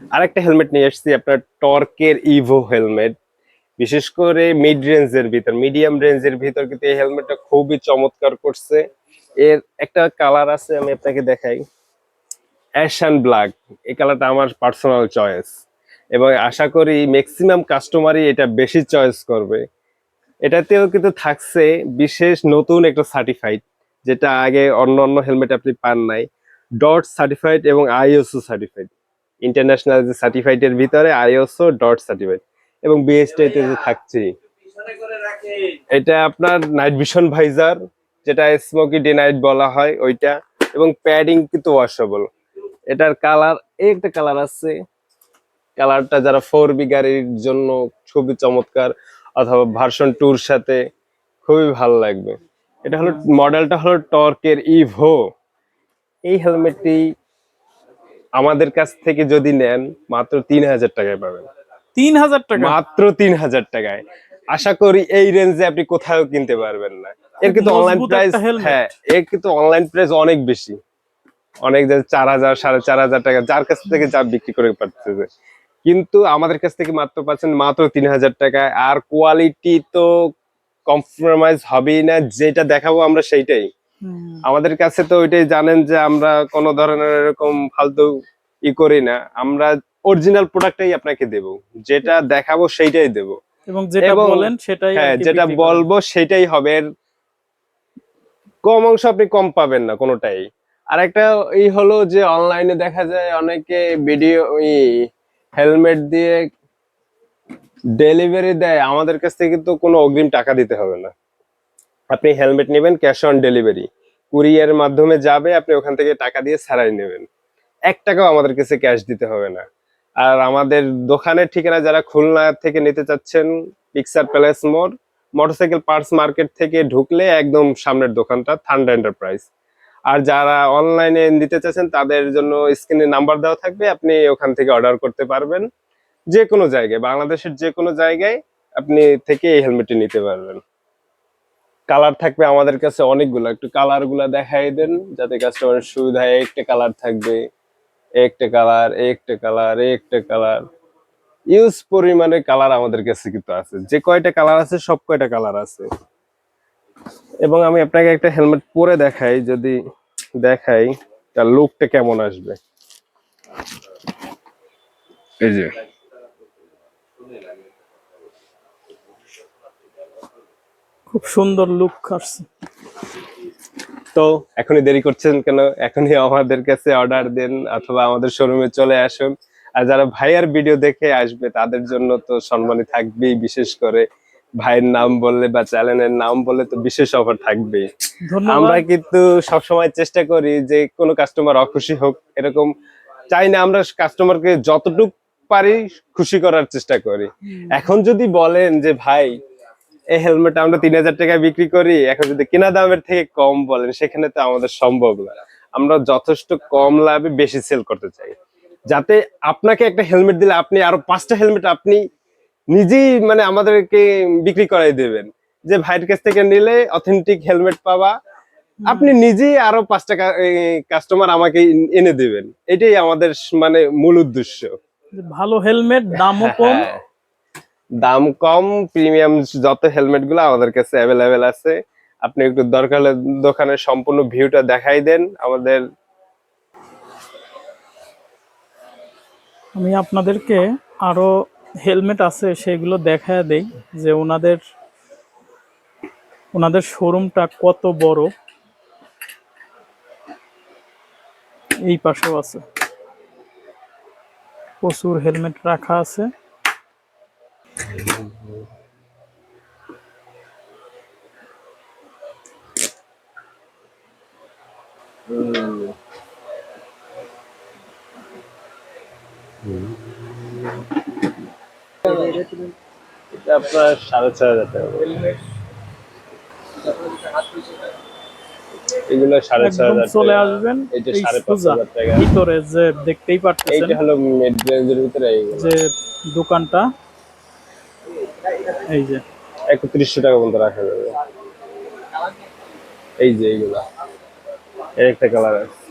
আরেকটা হেলমেট নিয়ে এসেছি আপনার টর্কের ইভো হেলমেট বিশেষ করে মিড রেঞ্জের ভিতর মিডিয়াম রেঞ্জের ভিতর কিন্তু এই হেলমেটটা খুবই চমৎকার করছে। এর একটা কালার আছে, আমি আপনাকে দেখাই। অ্যাশান ব্ল্যাক এই কালারটা আমার পার্সোনাল চয়েস এবং আশা করি ম্যাক্সিমাম কাস্টমারই এটা বেশি চয়েস করবে। এটাতেও কিন্তু থাকছে বিশেষ নতুন একটা সার্টিফাইড যেটা আগে অন্য অন্য হেলমেট আপনি পান নাই। ডট সার্টিফাইড এবং আইএসও সার্টিফাইড ইন্টারন্যাশনাল যে সার্টিফাইডের ভিতরে আইএসও ডট সার্টিফাইড এবং বিএসটিতে যে থাকছেই এটা আপনার নাইট ভিশন ভাইজার যেটা স্মোকি ডে নাইট বলা হয় ওইটা, এবং প্যাডিং কিন্তু ওয়াশেবল এটার কালার এই একটা কালার আছে। কালারটা যারা ফোর বি গাড়ির জন্য খুবই চমৎকার, অথবা ভার্সন টুর সাথে খুবই ভালো লাগবে। এটা হলো মডেলটা হলো টর্কের ইভো এই হেলমেটটি আমাদের কাছ থেকে যদি নেন মাত্র তিন হাজার টাকায় পাবেন। তিন হাজার টাকা? মাত্র তিন হাজার টাকায়। আশা করি এই রেঞ্জে আপনি কোথাও কিনতে পারবেন না। এর কিন্তু অনলাইন প্রাইস হ্যাঁ এর কিন্তু অনলাইন প্রাইস অনেক বেশি। অনেক যে চার হাজার সাড়ে চার হাজার টাকা যার কাছ থেকে যা বিক্রি করে পাচ্ছে। কিন্তু আমাদের কাছ থেকে মাত্র পাচ্ছেন মাত্র তিন হাজার টাকায় আর কোয়ালিটি তো কম্প্রোমাইজ হবেই না যেটা দেখাবো আমরা সেইটাই। আমাদের কাছে তো ওইটাই জানেন যে আমরা কোনো ধরনের এরকম ফালতু ই করি না। আমরা অরিজিনাল প্রোডাক্টটাই আপনাকে দেব। যেটা দেখাবো সেইটাই দেব। এবং যেটা বলেন সেটাই হ্যাঁ যেটা বলব সেটাই হবে। কম অংশ আপনি কম পাবেন না কোনোটাই। আর একটা এই হলো যে অনলাইনে দেখা যায় অনেকে ভিডিও ই হেলমেট দিয়ে ডেলিভারি দেয়। আমাদের কাছ থেকে কিন্তু কোনো অগ্রিম টাকা দিতে হবে না। আপনি হেলমেট নেবেন ক্যাশ অন ডেলিভারি কুরিয়ারের মাধ্যমে যাবে, আপনি ওখান থেকে টাকা দিয়ে ছাড়াই নেবেন। এক টাকাও আমাদের কাছে ক্যাশ দিতে হবে না। আর আমাদের দোকানের ঠিকানা যারা খুলনা থেকে নিতে চাচ্ছেন পিকচার প্যালেস মোড় মোটরসাইকেল পার্টস মার্কেট থেকে ঢুকলে একদম সামনের দোকানটা থান্ডার এন্টারপ্রাইজ আর যারা অনলাইনে নিতে চাচ্ছেন, তাদের জন্য স্ক্রিনে নাম্বার দেওয়া থাকবে, আপনি ওখান থেকে অর্ডার করতে পারবেন। যে কোনো জায়গায়, বাংলাদেশের যে কোনো জায়গায় আপনি থেকে এই হেলমেটটি নিতে পারবেন। কালার থাকবে আমাদের কাছে অনেকগুলো। একটু কালারগুলা দেখাই দেন, যাতে কাস্টমারের সুবিধা হয় একটা কালার থাকবে একটা কালার একটা কালার একটা কালার ইউজ পরিমাণে কালার আমাদের কাছে কিন্তু আছে। যে কয়টা কালার আছে, সব কয়টা কালার আছে। এবং আমি আপনাকে একটা হেলমেট পরে দেখাই, যদি দেখাই, তার লুকটা কেমন আসবে। এই যে। খুব সুন্দর লুক আসছে। তো এখনই দেরি করছেন কেন? এখনই আমাদের কাছে অর্ডার দেন অথবা আমাদের শোরুমে চলে আসুন। আর যারা ভাইয়ার ভিডিও দেখে আসবে তাদের জন্য তো সম্মানী থাকবেই বিশেষ করে ভাইয়ের নাম বললে বা চ্যানেলের নাম বললে তো বিশেষ অফার থাকবেই। আমরা কিন্তু সবসময় চেষ্টা করি যে কোনো কাস্টমার অখুশি হোক এরকম চাই না আমরা কাস্টমারকে যতটুক পারি খুশি করার চেষ্টা করি। এখন যদি বলেন যে ভাই এই হেলমেট আমরা তিন হাজার টাকায় বিক্রি করি। এখন যদি কেনা দামের থেকে কম বলেন সেখানে তো আমাদের সম্ভব না। আমরা যথেষ্ট কম লাভে বেশি সেল করতে চাই। যাতে আপনাকে একটা হেলমেট দিলে আপনি আরও পাঁচটা হেলমেট আপনি নিজেই মানে আমাদেরকে বিক্রি করাই দেবেন। যে ভাইয়ের কাছ থেকে নিলে অথেন্টিক হেলমেট পাবা আপনি নিজেই আরও পাঁচটা কাস্টমার আমাকে এনে দেবেন। এটাই আমাদের মানে মূল উদ্দেশ্য। ভালো হেলমেট দামও কম। হ্যাঁ। দাম কম প্রিমিয়াম যত হেলমেটগুলো আমাদের কাছে অ্যাভেলেবেল আছে, আপনি একটু দরকার দোকানের সম্পূর্ণ ভিউটা দেখাই দেন আমাদের। আমি আপনাদেরকে আরও হেলমেট আছে, সেগুলো দেখায় দেই, যে ওনাদের ওনাদের শোরুমটা কত বড়। এই পাশেও আছে। প্রচুর হেলমেট রাখা আছে। এটা আপনার সাড়ে ছয় হাজার টাকা এগুলো সাড়ে ছয় হাজার চলে আসবেন এটা সাড়ে পাঁচ হাজার টাকা। ভিতরে যে দেখতেই এইটা হলো মিড রেঞ্জের ভিতরে যে দোকানটা এই যে। একত্রিশশো টাকা পর্যন্ত রাখা যাবে। এই যে এইগুলা। একটা কালার আছে।